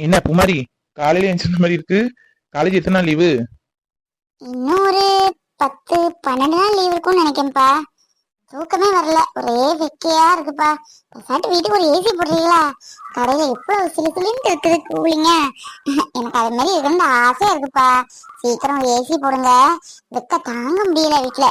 என்ன குமாரி காலையில எந்திரிச்ச மாதிரி இருக்கு. காலேஜ் எத்தனை நாள் லீவு இன்னும் ஒரு பத்து பன்னெண்டு நாள் லீவ் இருக்கும்னு நினைக்கிறேன்ப்பா. தூக்கமே வரல. ஒரே வெக்கையா இருக்குப்பா. பேசாட்டு வீட்டுக்கு ஒரு ஏசி போடுறீங்களா? கடையில எவ்வளவு சிலு சிலுன்னு இருக்குது கூலிங்க. எனக்கு அது மாதிரி இருக்கணும்னு ஆசையா இருக்குப்பா. சீக்கிரம் ஏசி போடுங்க. வெக்க தாங்க முடியல வீட்டுல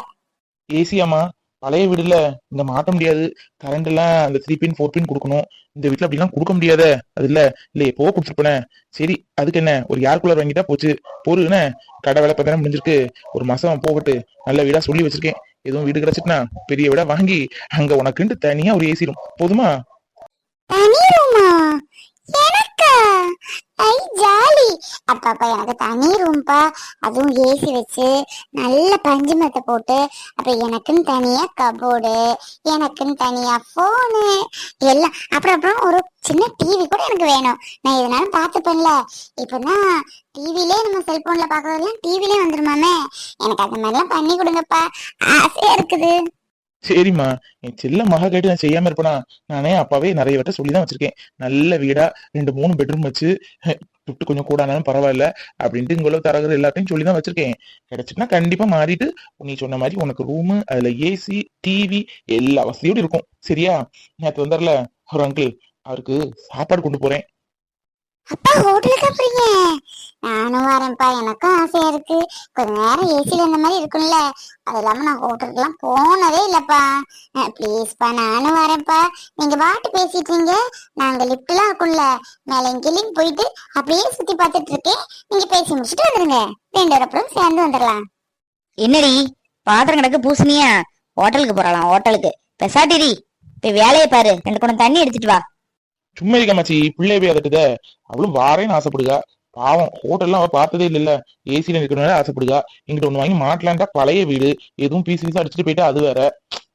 ஏசியாமா பழைய வீடுல இந்த மாட்ட முடியாது. கரண்ட் எல்லாம் அந்த த்ரீ பின் ஃபோர் பின் கொடுக்கணும். இந்த வீட்டுல அப்படிலாம் கொடுக்க முடியாத. அது இல்ல. இல்ல எப்போ கொடுத்துருப்பேன். சரி அதுக்கு என்ன? ஒரு ஏர் கூலர் வாங்கிட்டா போச்சு. பொறு கடை வேலை பார்த்தா முடிஞ்சிருக்கு? ஒரு மாசம் போகட்டு. நல்ல வீடா சொல்லி வச்சிருக்கேன். எதுவும் வீடு கிடைச்சிட்டுனா பெரிய வீடா வாங்கி அங்க உனக்குன்ட்டு தனியா ஒரு ஏசி ரூம் போதுமா? ஐ ஜாலி. அப்பா எனக்கு தனி ரூம்பா அதுவும் ஏசி வச்சு நல்ல பஞ்சு மெத்தை போட்டு அப்புறம் எனக்குன்னு தனியா கபோர்டு எனக்குன்னு தனியா போனு எல்லாம். அப்புறம் அப்புறம் ஒரு சின்ன டிவி கூட எனக்கு வேணும். நான் இதனால பார்த்துப்பேன்ல. இப்பதான் டிவிலே நம்ம செல்போன்ல பாக்குறதெல்லாம் டிவிலே வந்துருமாமே. எனக்கு அந்த மாதிரிலாம் பண்ணி கொடுங்கப்பா. ஆசையா இருக்குது. சரிம்மா. என் செல்ல மக கேட்டு நான் செய்யாம இருப்பேனா? நானே அப்பாவே நிறைய வட்ட சொல்லி தான் வச்சிருக்கேன். நல்ல வீடா ரெண்டு மூணு பெட்ரூம் வச்சு துட்டு கொஞ்சம் கூட ஆனாலும் பரவாயில்ல அப்படின்ட்டு இங்க உள்ள தரகர் எல்லாத்தையும் சொல்லி தான் வச்சிருக்கேன். கிடைச்சுன்னா கண்டிப்பா மாறிட்டு நீ சொன்ன மாதிரி உனக்கு ரூமு அதுல ஏசி டிவி எல்லா வசதியோடு இருக்கும். சரியா? நேற்று வந்துடல ஒரு அங்கிள் அவருக்கு சாப்பாடு கொண்டு போறேன். அப்பா ஹோட்டலுக்கு போறீங்க? நானும் வரேன்ப்பா. எனக்கும் ஆசையா இருக்கு. கொஞ்ச நேரம் ஏசியில இந்த மாதிரி இருக்கும்ல. அது இல்லாம நான் ஹோட்டலுக்குலாம் போனதே இல்லப்பா. ப்ளீஸ்ப்பா நானும் வரேன்ப்பா. நீங்க பாட்டு பேசிட்டீங்க நாங்க லிஃப்ட்லாம் இருக்கும்ல. மேலே கீழேயும் போயிட்டு அப்படியே சுத்தி பார்த்துட்டு இருக்கேன். நீங்க பேசி முடிச்சுட்டு வந்துருங்க. ரெண்டு அப்புறம் சேர்ந்து வந்துடலாம் என்னடி? பாத்திரம் கிடக்கு பூசணியா? ஹோட்டலுக்கு போறலாம் ஹோட்டலுக்கு பெசாட்டிரி போய் வேலையை பாரு. ரெண்டு குடம் தண்ணி எடுத்துட்டு வா. சும்மா இருக்க மச்சி பிள்ளை போய் அதட்டுத. அவளும் வாரேன்னு ஆசைப்படுகா பாவம் ஹோட்டல்லாம் அவ பார்த்ததே இல்லைல்ல. ஏசில இருக்கணும்னு ஆசைப்படுகா இங்கிட்ட ஒண்ணு வாங்கி மாட்டலான்டா பழைய வீடு. எதுவும் பீஸ் பீஸா அடிச்சுட்டு போயிட்டு அது வேற.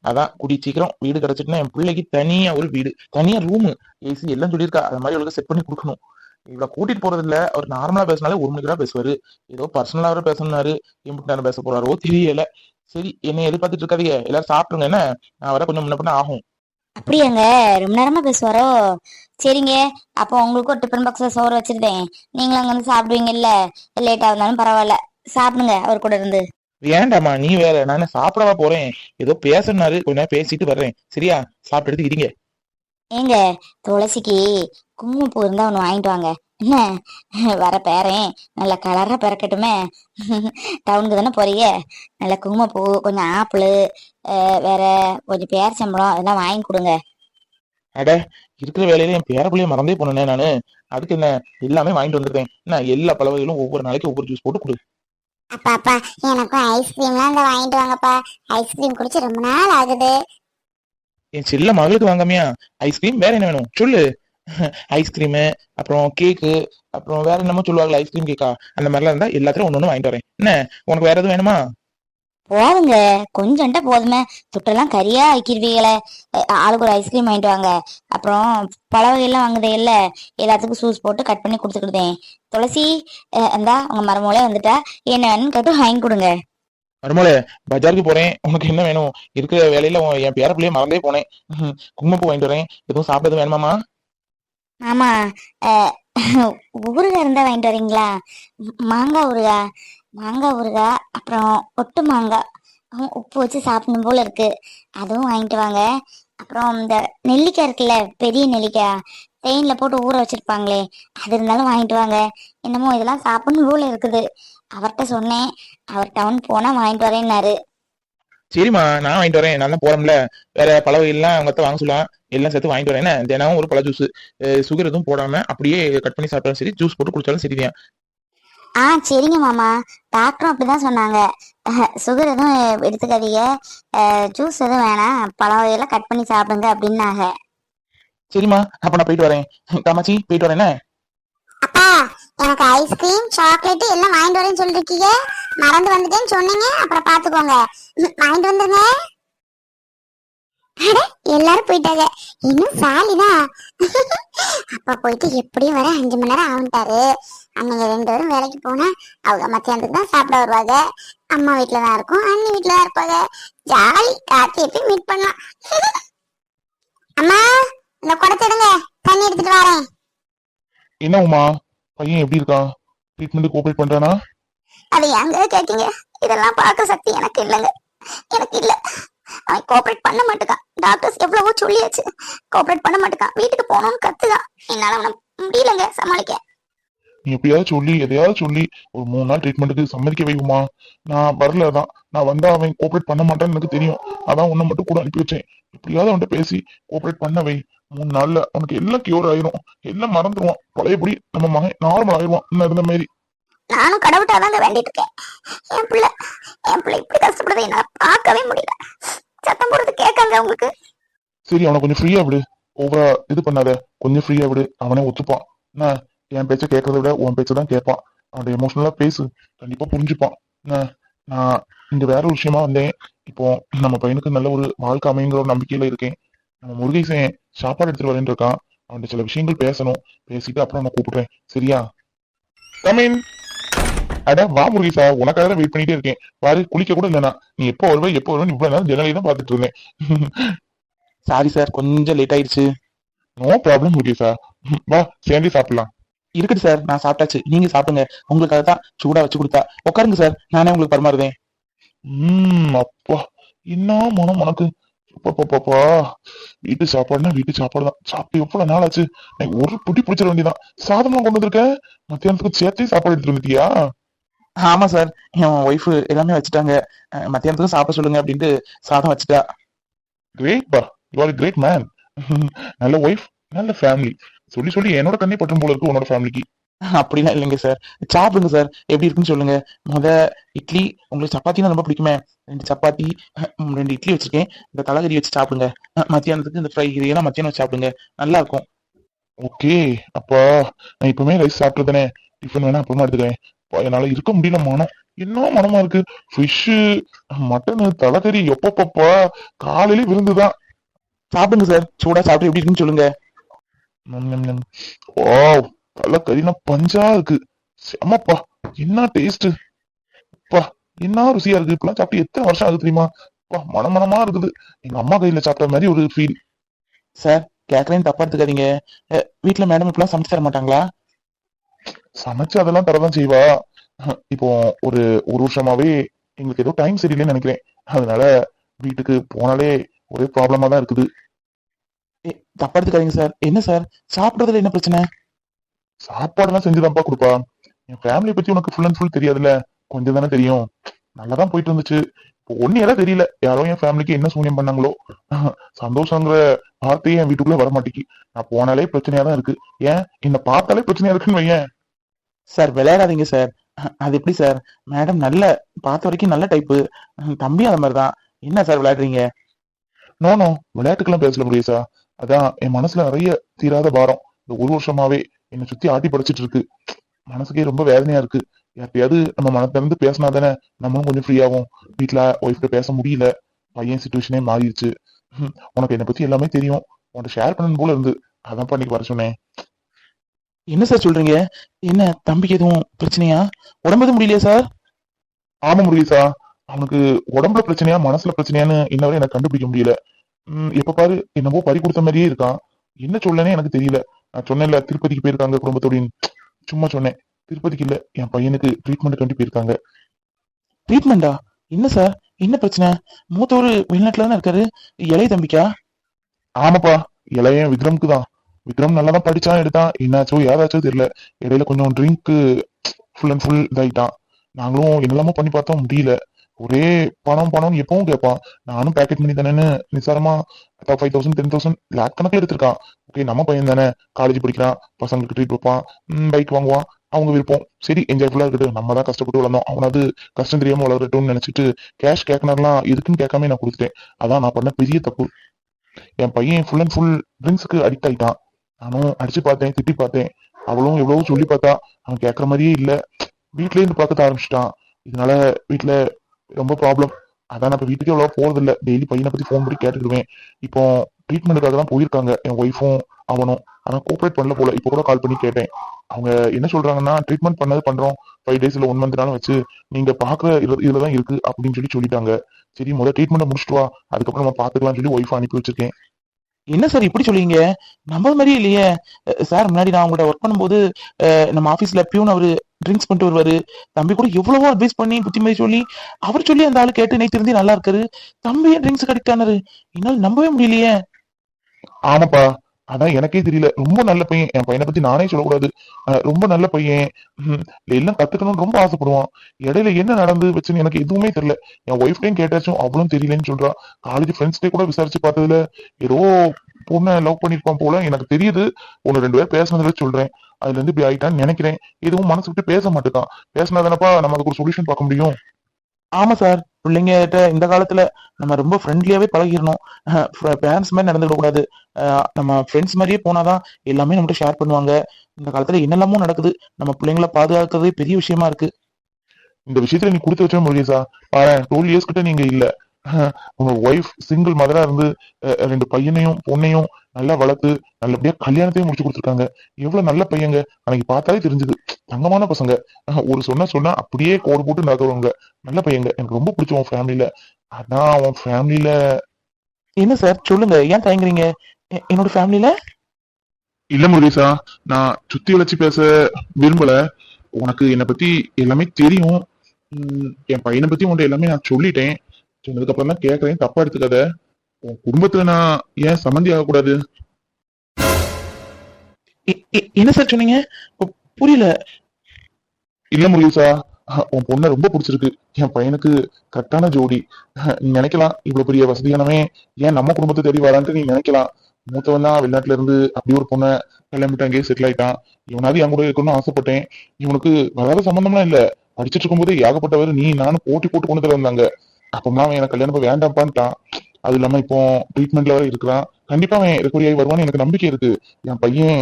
அதான் குடி சீக்கிரம் வீடு கிடைச்சிட்டுனா என் பிள்ளைக்கு தனியா ஒரு வீடு. தனியா ரூமு ஏசி எல்லாம் சொல்லியிருக்கா. அது மாதிரி அவளுக்கு செட் பண்ணி கொடுக்கணும். இவ்வளவு கூட்டிட்டு போறது இல்ல அவர் நார்மலா பேசினாலே ஒரு மணிக்கு தான் பேசுவாரு. ஏதோ பர்சனலா வேற பேசணும்னாரு. எம்பிட்டு நேரம் பேச போறாரோ தெரியல. சரி என்னை எதிர்பார்த்துட்டு இருக்காதீங்க. எல்லாரும் சாப்பிட்டுருங்க என்ன? நான் வர கொஞ்சம் முன்ன பண்ண ஆகும். அப்படியாங்க? ரொம்ப நேரமா பேசுவாரோ? சரிங்க. அப்போ உங்களுக்கு ஒரு டிஃபன் பாக்ஸ்ல சோறு வச்சிருந்தேன். நீங்களும் அங்க வந்து சாப்பிடுவீங்கல்ல? லேட்டா இருந்தாலும் பரவாயில்ல. சாப்பிடுங்க அவர் கூட இருந்து. வேண்டாம்மா நீ வேற. நான் சாப்பிடவா போறேன். ஏதோ பேசணுனாரு கொஞ்ச நேரம் பேசிட்டு வர்றேன். சரியா? சாப்பிட்டு எடுத்து இருங்க ஏங்க துளசிக்கு குங்குமப்பூ இருந்தா ஒன்று வாங்கிட்டு வாங்க. வர பேரன் நல்ல கலரா பிறக்கட்டுமே. டவுனுக்கு தானே போறீங்க? நல்ல குங்குமப்பூ கொஞ்சம் ஆப்பிள் வேற கொஞ்சம் பேரிச்சம்பழம் அதெல்லாம் வாங்கி கொடுங்க. அட இருக்கிற வேலையில என் பேர பிள்ளைய மறந்தே போனேனே நானு. அதுக்கு என்ன எல்லாமே வாங்கிட்டு வந்திருக்கேன் என்ன எல்லா பழவகைகளும் ஒவ்வொரு நாளைக்கு ஒவ்வொரு ஜூஸ் போட்டு கொடு. அப்பா அப்பா எனக்கும் ஐஸ்கிரீம்லாம் இந்த வாங்கிட்டு வாங்கப்பா. ஐஸ்கிரீம் குடிச்சு ரொம்ப நாள் ஆகுது. என் செல்ல மகளுக்கு வாங்காமையா? ஐஸ்கிரீம் வேற என்ன வேணும்? சொல்லு. ஐஸ்கிரீமு அப்புறம் கேக்கு அப்புறம் வேற என்னமோ சொல்லுவாங்களா ஐஸ்கிரீம் கேக்கா அந்த மாதிரிலாம் இருந்தா எல்லாத்தையும் ஒண்ணு ஒண்ணு வாங்கிட்டு வரேன். என்ன? உனக்கு வேற எதுவும் வேணுமா? போதுங்க. கொஞ்சம்ட்ட போதுமே. துட்டெல்லாம் கரியா ஆக்கிடுவீங்களே ஆளுக்கு ஒரு ஐஸ்கிரீம் வாங்கிட்டு வாங்க. அப்புறம் பழ வகையெல்லாம் வாங்குதே இல்ல. எல்லாத்துக்கும் சூஸ் போட்டு கட் பண்ணி கொடுத்துக்கிட்டேன். துளசி இந்தா உங்க மருமகளே வந்துட்டா. என்ன வேணும்னு கேட்டு வாங்கி கொடுங்க. மருமோளே பஜாருக்கு போறேன். உனக்கு என்ன வேணும்? இருக்கிற வேலையில என் பேர பிள்ளைய மறந்தே போனேன். குங்குமப்பூ வாங்கிட்டு வரேன். எதுவும் சாப்பிட எதுவும் வேணுமாமா ஆமா ஊறுகாய் இருந்தா வாங்கிட்டு வரீங்களா? மாங்காய் ஊறுகாய் மாங்காய் ஊறுகாய் அப்புறம் ஒட்டு மாங்காய் ஆ, உப்பு வச்சு சாப்பிடணும் போல இருக்கு. அதுவும் வாங்கிட்டு வாங்க. அப்புறம் இந்த நெல்லிக்காய் இருக்குல்ல பெரிய நெல்லிக்காய் தேனில் போட்டு ஊற வச்சிருப்பாங்களே அது இருந்தாலும் வாங்கிட்டு வாங்க. என்னமோ இதெல்லாம் சாப்பிடணும் போல இருக்குது. அவர்கிட்ட சொன்னேன். அவர் டவுன் போனால் வாங்கிட்டு வரேன்னாரு. சரிம்மா நான் வாங்கிட்டு வரேன். நான் தான் போறோம்ல வேற பழ வகையெல்லாம் அவங்க வாங்க சொல்லலாம் எல்லாம் சேர்த்து வாங்கிட்டு வரேன். என்ன? தினமும் ஒரு பழ ஜூஸ் சுகர் எதுவும் போடாம அப்படியே கட் பண்ணி சாப்பிட்டாலும் சரி ஜூஸ் போட்டு குடிச்சாலும் சரிதான் ஆ சரிங்க மாமா. டாக்டரும் அப்படிதான் சொன்னாங்க. சுகர் எதுவும் எடுத்துக்காதீங்க. ஜூஸ் எதுவும் வேணாம். பழ வகையெல்லாம் கட் பண்ணி சாப்பிடுங்க அப்படின்னாங்க. சரிம்மா அப்ப நான் போயிட்டு வரேன். காமாச்சி போயிட்டு வரேன் அப்பா எனக்கு ஐஸ்கிரீம் சாக்லேட் எல்லாம் வாங்கிட்டு வரேன்னு சொல்லிருக்கீங்க. மறந்து வந்துட்டேன்னு சொன்னீங்க. அப்புறம் பாத்துக்கோங்க வாங்கிட்டு வந்துருங்க. அட எல்லாரும் போயிட்டாங்க. இன்னும் சாலிதான் அப்பா போயிட்டு எப்படியும் வர அஞ்சு மணி நேரம் ஆகுன்ட்டாரு அன்னைக்கு ரெண்டு பேரும் வேலைக்கு போனா அவங்க மத்தியானத்துக்கு தான் சாப்பிட வருவாங்க. அம்மா வீட்டுல தான் இருக்கும் அண்ணி வீட்டுல தான் இருப்பாங்க. ஜாலி காத்து எப்பயும் மீட் பண்ணலாம். அம்மா இந்த குடத்தை எடுங்க. தண்ணி எடுத்துட்டு வரேன். என்ன உமா? பையன் எப்படி இருக்கான்? ட்ரீட்மெண்ட் கோஆபரேட் பண்றானா? அது எங்க கேட்டீங்க? இதெல்லாம் பார்க்க சக்தி எனக்கு இல்லைங்க. எனக்கு இல்ல. அவன் கோஆபரேட் பண்ண மாட்டேக்கான் டாக்டர்ஸ் எவ்வளவோ சொல்லியாச்சு. கோஆபரேட் பண்ண மாட்டேக்கான் வீட்டுக்கு போகணும்னு கத்துதான். என்னால அவனை முடியலங்க. சமாளிக்க. நீ எப்படியாவது சொல்லி எதையாவது சொல்லி ஒரு மூணு நாள் ட்ரீட்மெண்ட்டுக்கு சம்மதிக்க வைக்குமா நான் வரல தான் நான் வந்தா அவன் கோஆபரேட் பண்ண மாட்டான்னு எனக்கு தெரியும். அதான் உன்னை மட்டும் கூட அனுப்பி வச்சேன். எப்படியாவது அவன்கிட்ட பேசி கோஆபரேட் பண்ண வை. மூணு நாள்ல அவனுக்கு எல்லாம் கியூர் ஆயிரும். எல்லாம் மறந்துடுவான் பழையபடி நம்ம மகன் நார்மல் ஆயிடுவான். இன்னும் இருந்த மாதிரி. நானும் கடவுட்டாதாங்க வேண்டிட்டு இருக்கேன். என் பிள்ளை என் பிள்ளை இப்படி கஷ்டப்படுறதை என்னால பார்க்கவே முடியல. சத்தம் போடுறது கேட்காங்க உங்களுக்கு சரி அவனை கொஞ்சம் ஃப்ரீயா விடு. ஓவரா இது பண்ணாத. கொஞ்சம் ஃப்ரீயா விடு. அவனே ஒத்துப்பான். என்ன? என் பேச்ச கேட்கறத விட உன் பேச்ச தான் கேட்பான். அவன் எமோஷனலா பேசு. கண்டிப்பா புரிஞ்சுப்பான். நான் இங்க வேற ஒரு விஷயமா வந்தேன். இப்போ நம்ம பையனுக்கு நல்ல ஒரு வாழ்க்கை அமைங்கிற ஒரு நம்பிக்கையில இருக்கேன். நம்ம முருகேசன் சாப்பாடு எடுத்துட்டு வரேன்னு இருக்கான். அவன்கிட்ட சில விஷயங்கள் பேசணும். பேசிட்டு அப்புறம் நான் கூப்பிடுறேன். சரியா? கமீன் அட வா முருகேசா. உனக்காக தான் வெயிட் பண்ணிட்டே இருக்கேன். பாரு குளிக்க கூட இல்லைனா நீ எப்போ வருவ எப்போ வருவ இவ்வளவு நேரம் ஜன்னலையும் தான் பாத்துட்டு இருந்தேன். சாரி சார் கொஞ்சம் லேட் ஆயிடுச்சு. நோ ப்ராப்ளம் முருகேசா. வா சேர்ந்து சாப்பிடலாம். இருக்கட்டும் சார் நான் சாப்பிட்டாச்சு. நீங்க சாப்பிடுங்க. உங்களுக்காக தான் சூடா வச்சு கொடுத்தா. உட்காருங்க சார் நானே உங்களுக்கு பரிமாறுதேன் ம் அப்பா. என்ன மனம் உனக்கு? பாப்பா வீட்டு சாப்பாடுனா வீட்டு சாப்பாடு தான் சாப்பிட்டு எவ்வளவு நாள் ஆச்சு? ஒரு புடி பிடிச்சிட வேண்டியதான் சாதம்லாம் கொண்டு வந்திருக்க? மத்தியானத்துக்கு சேர்த்தே சாப்பாடு எடுத்துட்டு வந்துட்டியா? ஆமா சார் என் ஒய்ஃப் எல்லாமே வச்சுட்டாங்க. மத்தியானத்துக்கு சாப்பிட சொல்லுங்க அப்படின்ட்டு சாதம் வச்சுட்டா. கிரேட் பா. யூ ஆர் கிரேட் மேன் நல்ல ஒய்ஃப் நல்ல ஃபேமிலி சொல்லி சொல்லி என்னோட கண்ணே பட்டும் போல இருக்கு உன்னோட ஃபேமிலிக்கு அப்படிலாம் இல்லைங்க சார் சாப்பிடுங்க சார் எப்படி இருக்குன்னு சொல்லுங்க. முத இட்லி உங்களுக்கு சப்பாத்தினா ரொம்ப பிடிக்குமே. ரெண்டு சப்பாத்தி ரெண்டு இட்லி வச்சிருக்கேன். இந்த தலைகறி வச்சு சாப்பிடுங்க. மத்தியானத்துக்கு இந்த ஃப்ரை கறியெல்லாம் மத்தியானம் வச்சு சாப்பிடுங்க. நல்லா இருக்கும் ஓகே. அப்பா நான் இப்பவுமே ரைஸ் சாப்பிட்டுதானே டிஃபன் வேணா அப்புறமா எடுத்துக்கிறேன். என்னால இருக்க முடியல மனம். என்ன மனமா இருக்கு? ஃபிஷ் மட்டன் தலைக்கறி எப்பப்பப்பா. காலையில விருந்துதான். சாப்பிடுங்க சார் சூடா சாப்பிட்டு எப்படி இருக்குன்னு சொல்லுங்க. ஓ தலைக்கறினா பஞ்சா இருக்கு. செமப்பா என்ன டேஸ்ட் அப்பா என்ன ருசியா இருக்கு. இப்பெல்லாம் சாப்பிட்டு எத்தனை வருஷம் ஆகுது தெரியுமா? அப்பா மனமனமா இருக்குது. எங்க அம்மா கையில சாப்பிட்ட மாதிரி ஒரு ஃபீல் சார் கேக்குறேன்னு தப்பா எடுத்துக்காதீங்க. வீட்ல மேடம் இப்பெல்லாம் சமைச்சு தர மாட்டாங்களா? சமைச்சு அதெல்லாம் தரதான் செய்வா. இப்போ ஒரு ஒரு வருஷமாவே எங்களுக்கு ஏதோ டைம் சரியில்லைன்னு நினைக்கிறேன். அதனால வீட்டுக்கு போனாலே ஒரே ப்ராப்ளமா தான் இருக்குது. தப்பா எடுத்துக்காதீங்க சார் என்ன சார் சாப்பிடுறதுல என்ன பிரச்சனை? சாப்பாடுலாம் செஞ்சுதான்ப்பா கொடுப்பா. என் ஃபேமிலி பத்தி உனக்கு ஃபுல் அண்ட் ஃபுல் தெரியாதுல்ல? கொஞ்சம் தானே தெரியும். நல்லா தான் போயிட்டு இருந்துச்சு. ஒன்னு எல்லாம் தெரியல. யாரோ என் ஃபேமிலிக்கு என்ன சூனியம் பண்ணாங்களோ? சந்தோஷங்கிற வார்த்தையே என் வீட்டுக்குள்ள வர மாட்டேங்கி நான் போனாலே பிரச்சனையா தான் இருக்கு. ஏன்? என்ன பார்த்தாலே பிரச்சனையா இருக்குன்னு வையேன். சார் விளையாடாதீங்க சார் அது எப்படி சார் மேடம் நல்ல பார்த்த வரைக்கும் நல்ல டைப்பு தம்பி அந்த மாதிரி தான் என்ன சார் விளையாடுறீங்க? நோ நோ விளையாட்டுக்கெல்லாம் பேசல முடியுசா அதான் என் மனசுல நிறைய தீராத பாரம். இந்த ஒரு வருஷமாவே என்னை சுத்தி ஆட்டி படைச்சிட்டு இருக்கு. மனசுக்கே ரொம்ப வேதனையா இருக்கு. யார்ட்டையாவது நம்ம மனத்துல இருந்து பேசினா தானே நம்மளும் கொஞ்சம் ஃப்ரீ ஆகும். வீட்டுல ஒய்ஃப்ட பேச முடியல. பையன் சுச்சுவேஷனே மாறிடுச்சு. உனக்கு என்னை பத்தி எல்லாமே தெரியும். உன்கிட்ட ஷேர் பண்ணணும் போல இருந்து. அதான் பண்ணிக்கு வர சொன்னேன். என்ன சார் சொல்றீங்க? என்ன தம்பிக்கு எதுவும் பிரச்சனையா? உடம்பு முடியலையா சார் ஆமா முருகேசா அவனுக்கு உடம்புல பிரச்சனையா மனசுல பிரச்சனையான்னு இன்ன வரை எனக்கு கண்டுபிடிக்க முடியல. உம் எப்ப பாரு என்னவோ பறி கொடுத்த மாதிரியே இருக்கான். என்ன சொல்லனே எனக்கு தெரியல. நான் சொன்னேன்ல திருப்பதிக்கு போயிருக்காங்க குடும்பத்தோடையும் சும்மா சொன்னேன். திருப்பதிக்கு இல்ல என் பையனுக்கு ட்ரீட்மெண்ட் கண்டி போயிருக்காங்க. ட்ரீட்மெண்டா என்ன சார் என்ன பிரச்சனை? மூத்தவர் வெளிநாட்டுல தானே இருக்காரு? இளைய தம்பிக்கா? ஆமாப்பா இளைய விக்ரம்க்கு தான். விக்ரம் நல்லா தான் படிச்சான் எடுத்தான். என்னாச்சோ ஏதாச்சோ தெரியல. இடையில கொஞ்சம் ட்ரிங்க் ஃபுல் அண்ட் ஃபுல் இதாயிட்டான். நாங்களும் என்னெல்லாமோ பண்ணி பார்த்தோம் முடியல. ஒரே பணம் பணம் எப்பவும் கேட்பான். நானும் பேக்கெட் பண்ணி தானேன்னு நிசாரமா five thousand ten thousand lakh கணக்கில் எடுத்திருக்கான். ஓகே நம்ம பையன் தானே காலேஜ் படிக்கிறான் பசங்களுக்கு ட்ரீட் வைப்பான் பைக் வாங்குவான் அவங்க விருப்பம் சரி என்ஜாய்ஃபுல்லா இருக்கட்டும் நம்ம தான் கஷ்டப்பட்டு வளர்ந்தோம். அவனாவது கஷ்டம் தெரியாம வளரட்டும்னு நினைச்சிட்டு கேஷ் கேட்கணும்லாம் எதுக்குன்னு கேட்காம நான் கொடுத்துட்டேன். அதான் நான் பண்ண பெரிய தப்பு. என் பையன் ஃபுல் அண்ட் ஃபுல் ட்ரிங்க்ஸுக்கு அடிக்ட் ஆயிட்டான். நானும் அடிச்சு பார்த்தேன் திட்டி பார்த்தேன். அவளும் எவ்வளவோ சொல்லி பார்த்தா. அவன் கேட்கற மாதிரியே இல்ல. வீட்லயே இருந்து பார்க்க ஆரம்பிச்சிட்டான். இதனால வீட்டுல ரொம்ப ப்ராப்ளம் அதான் நான் வீட்டுக்கே அவ்வளோ போறது இல்லை டெய்லி பையனை பத்தி ஃபோன் பண்ணி கேட்டுக்கிடுவேன். இப்போ ட்ரீட்மெண்ட்டுக்காக தான் போயிருக்காங்க. என் ஒய்ஃபும் அவனும். ஆனால் கோஆப்ரேட் பண்ணல போல. இப்போ கூட கால் பண்ணி கேட்டேன். அவங்க என்ன சொல்றாங்கன்னா ட்ரீட்மெண்ட் பண்ணது பண்றோம். ஃபைவ் டேஸ் இல்லை ஒன் மந்த்னாலும் வச்சு நீங்க பாக்குற இதுல இதில் தான் இருக்கு அப்படின்னு சொல்லி சொல்லிட்டாங்க. சரி முதல்ல ட்ரீட்மெண்ட் முடிச்சுட்டு வா. அதுக்கப்புறம் நம்ம பாத்துக்கலாம்னு சொல்லி ஒய்ஃப் அனுப்பி வச்சிருக்கேன். என்ன சார் இப்படி சொல்லுவீங்க நம்ப மாதிரி இல்லையே. சார் முன்னாடி நான் உங்கள்கிட்ட ஒர்க் பண்ணும்போது நம்ம ஆஃபீஸில் பியூன் அவர் ட்ரிங்க்ஸ் பண்ணிட்டு வருவாரு. தம்பி கூட எவ்வளவோ அட்வைஸ் பண்ணி புத்திமதி சொல்லி அவர் சொல்லி அந்த ஆளு கேட்டு நைட் திருந்தி நல்லா இருக்காரு. தம்பியே ட்ரிங்க்ஸ் கடிக்ட் ஆனாரு நம்பவே முடியலையே. ஆமாப்பா. அதான் எனக்கே தெரியல. ரொம்ப நல்ல பையன். என் பையனை பத்தி நானே சொல்லக்கூடாது. ரொம்ப நல்ல பையன். எல்லாம் கத்துக்கணும்னு ரொம்ப ஆசைப்படுவான். இடையில என்ன நடந்து வச்சுன்னு எனக்கு எதுவுமே தெரியல. என் ஒய்ஃப்டையும் கேட்டாச்சும் அவளும் தெரியலன்னு சொல்றா. காலேஜ் ஃப்ரெண்ட்ஸ்டே கூட விசாரிச்சு பார்த்ததுல ஏதோ பொண்ணை லவ் பண்ணிருப்பான் போல. எனக்கு தெரியுது. ஒன்னு ரெண்டு பேர் பேசுனதுல சொல்றேன். அதுல இருந்து இப்படி ஆயிட்டான்னு நினைக்கிறேன். எதுவும் மனசு விட்டு பேச மாட்டேக்கான். பேசினாதானப்பா நம்ம அதுக்கு ஒரு சொல்யூஷன் பார்க்க முடியும்? ஆமா சார் பிள்ளைங்கிட்ட இந்த காலத்துல நம்ம ரொம்ப ஃப்ரெண்ட்லியாவே பழகிடணும். பேரண்ட்ஸ் மாதிரி நடந்துக்க கூடாது. நம்ம ஃப்ரெண்ட்ஸ் மாதிரியே போனாதான் எல்லாமே நம்மகிட்ட ஷேர் பண்ணுவாங்க. இந்த காலத்துல என்னெல்லாமோ நடக்குது. நம்ம பிள்ளைங்கள பாதுகாக்கிறதே பெரிய விஷயமா இருக்கு. இந்த விஷயத்துல நீ கொடுத்து வச்ச முடியுதா பாரு டுவெல் இயர்ஸ் கிட்ட நீங்க இல்ல. உங்க ஒய்ஃப் சிங்கிள் மதரா இருந்து ரெண்டு பையனையும் பொண்ணையும் நல்லா வளர்த்து நல்லபடியா கல்யாணத்தையும் முடிச்சு கொடுத்துருக்காங்க. எவ்வளவு நல்ல பையங்க. அன்னைக்கு பார்த்தாலே தெரிஞ்சது. தங்கமான பசங்க. ஒரு சொன்னா சொன்னா அப்படியே கோடு போட்டு நடக்கிறவங்க நல்ல பையங்க. எனக்கு ரொம்ப பிடிச்ச உன் ஃபேமிலில அதான் உன் ஃபேமிலில என்ன சார் சொல்லுங்க. ஏன் தயங்குறீங்க? என்னோட ஃபேமிலில இல்ல முருகேசா. நான் சுத்தி வளைச்சு பேச விரும்பல. உனக்கு என்னை பத்தி எல்லாமே தெரியும். என் பையனை பத்தி உன்ட்ட எல்லாமே நான் சொல்லிட்டேன். சொன்னதுக்கு அப்புறம் தான் கேட்கறேன் தப்பா எடுத்துக்காத. உன் குடும்பத்துல நான் ஏன் சம்மந்தி ஆகக்கூடாது? என்ன சார் சொன்னீங்க? புரியல. இல்ல முருகேசா உன் பொண்ணை ரொம்ப பிடிச்சிருக்கு. என் பையனுக்கு கரெக்டான ஜோடி. நீ நினைக்கலாம் இவ்வளவு பெரிய வசதியானவன். ஏன் நம்ம குடும்பத்தை தேடி வரான்ட்டு நீ நினைக்கலாம். மூத்தவன் தான் வெளிநாட்டுல இருந்து அப்படி ஒரு பொண்ணை கல்யாணம் பண்ணிட்டு அங்கேயே செட்டில் ஆயிட்டான். இவனாவது என் கூட இருக்கணும்னு ஆசைப்பட்டேன். இவனுக்கு வராத சம்பந்தம்லாம் இல்ல. படிச்சிட்டு இருக்கும்போதே ஏகப்பட்டவர் நீ நானும் போட்டி போட்டு கொண்டு தர வந்தாங்க. அப்பமா அவன் எனக்கு கல்யாணம் வேண்டாம்ப்பான்ட்டான் அது இல்லாம இப்போ ட்ரீட்மெண்ட்ல வர இருக்கிறான். கண்டிப்பா அவன் ரெக்கவரி வருவான்னு எனக்கு நம்பிக்கை இருக்கு. என் பையன்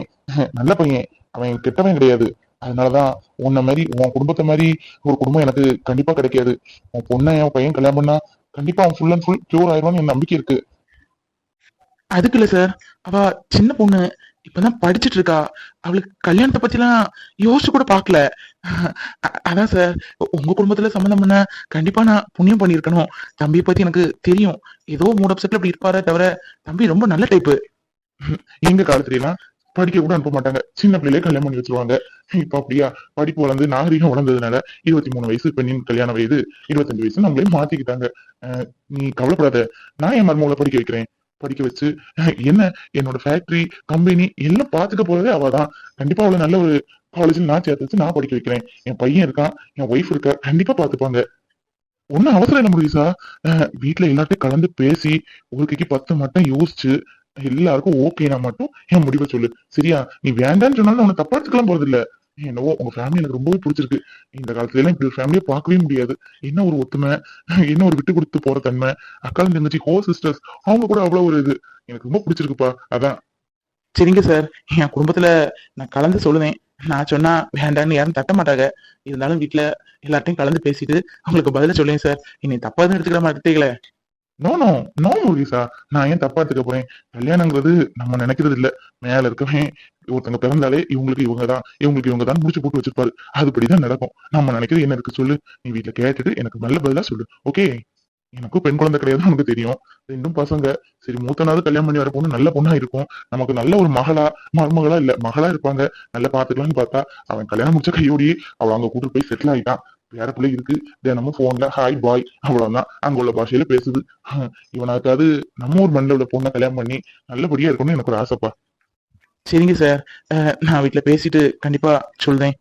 நல்ல பையன். அவன் கெட்டவன் கிடையாது. அதனாலதான் உன்ன மாதிரி உன் குடும்பத்தை மாதிரி ஒரு குடும்பம் எனக்கு கண்டிப்பா கிடைக்காது. உன் பொண்ணை என் பையன் கல்யாணம் பண்ணா கண்டிப்பா அவன் ஃபுல் அண்ட் ஃபுல் கியூர் ஆயிடுவான்னு என் நம்பிக்கை இருக்கு. அதுக்கு இல்ல சார் அவ சின்ன பொண்ணு. இப்பதான் படிச்சுட்டு இருக்கா அவளுக்கு கல்யாணத்தை பத்திலாம் யோசிச்சு கூட பாக்கல அதான் சார் உங்க குடும்பத்துல சம்மந்தம் பண்ண கண்டிப்பா நான் புண்ணியம் பண்ணிருக்கணும் தம்பியை பத்தி எனக்கு தெரியும். ஏதோ மூட் அப்செட்ல இப்படி இருப்பாரே தவிர தம்பி ரொம்ப நல்ல டைப்பு எங்க காலத்துலாம் படிக்க கூட அனுப்ப மாட்டாங்க. சின்ன பிள்ளையிலே கல்யாணம் பண்ணி வச்சிருவாங்க. இப்ப அப்படியா? படிப்பு வளர்ந்து நாகரிகம் வளர்ந்ததுனால இருபத்தி மூணு வயசு பெண்ணின் கல்யாண வயது இருபத்தஞ்சு வயசு நம்மளே மாத்திக்கிட்டாங்க. அஹ் நீ கவலைப்படாத. நான் என் மருமகளை படிக்க வைக்கிறேன். படிக்க வச்சு என்ன என்னோட ஃபேக்டரி கம்பெனி எல்லாம் பாத்துக்க போறதே அவதான். கண்டிப்பா அவளை நல்ல ஒரு காலேஜில் நான் சேர்த்து வச்சு நான் படிக்க வைக்கிறேன். என் பையன் இருக்கான் என் ஒய்ஃப் இருக்கா கண்டிப்பா பாத்துப்பாங்க ஒன்னும் அவசரம் என்ன முடியுசா வீட்டுல எல்லாத்தையும் கலந்து பேசி ஒருக்கைக்கு பத்து மட்டும் யோசிச்சு எல்லாருக்கும் ஓகேனா மட்டும் என் முடிவை சொல்லு. சரியா? நீ வேண்டான்னு சொன்னாலும் உன்னை தப்பா எடுத்துக்கலாம் போறது இல்லை என்னவோ உங்க ஃபேமிலி எனக்கு ரொம்பவே பிடிச்சிருக்கு. இந்த காலத்துல எல்லாம் இப்படி ஒரு ஃபேமிலியை பார்க்கவே முடியாது. என்ன ஒரு ஒத்துமை? என்ன ஒரு விட்டு கொடுத்து போற தன்மை? அக்காலும் தங்கச்சி ஹோ சிஸ்டர்ஸ் அவங்க கூட அவ்வளவு ஒரு இது. எனக்கு ரொம்ப பிடிச்சிருக்குப்பா. அதான். சரிங்க சார் என் குடும்பத்துல நான் கலந்து சொல்லுவேன். நான் சொன்னா வேண்டான்னு யாரும் தட்ட மாட்டாங்க. இருந்தாலும் வீட்டுல எல்லார்ட்டையும் கலந்து பேசிட்டு அவங்களுக்கு பதில சொல்லுவேன் சார் என்னை தப்பா தான் எடுத்துக்கிற மாட்டீங்களே நோ நோ நோ முருகேசா நான் ஏன் தப்பா எடுத்துக்க போறேன்? கல்யாணங்கிறது நம்ம நினைக்கிறது இல்ல. மேல இருக்கவன் ஒருத்தங்க பிறந்தாலே இவங்களுக்கு இவங்க தான் இவங்களுக்கு இவங்க தான் முடிச்சு போட்டு வச்சிருப்பாரு. அதுபடிதான் நடக்கும். நம்ம நினைக்கிறது என்ன இருக்கு சொல்லு? நீ வீட்டுல கேட்டுட்டு எனக்கு நல்ல பதிலா சொல்லு. ஓகே எனக்கும் பெண் குழந்தை கிடையாது உனக்கு தெரியும். ரெண்டும் பசங்க. சரி மூத்தனாவது கல்யாணம் பண்ணி வர பொண்ணு நல்ல பொண்ணா இருக்கும். நமக்கு நல்ல ஒரு மகளா மருமகளா இல்ல மகளா இருப்பாங்க. நல்லா பாத்துக்கலாம்னு பார்த்தா அவன் கல்யாணம் முடிச்ச கையோடி அவள் அங்க கூட்டு போய் செட்டில் ஆயிட்டான். வேற பிள்ளை இருக்கு. தினமும் போன்ல ஹாய் பாய் அவ்வளவுதான். அங்க உள்ள பாஷையில பேசுது. இவனாக்காவது நம்ம ஊர் மண்ணில் உள்ள பொண்ணை கல்யாணம் பண்ணி நல்லபடியா இருக்கணும்னு எனக்கு ஒரு ஆசைப்பா. சரிங்க சார் நான் வீட்டுல பேசிட்டு கண்டிப்பா சொல்றேன்.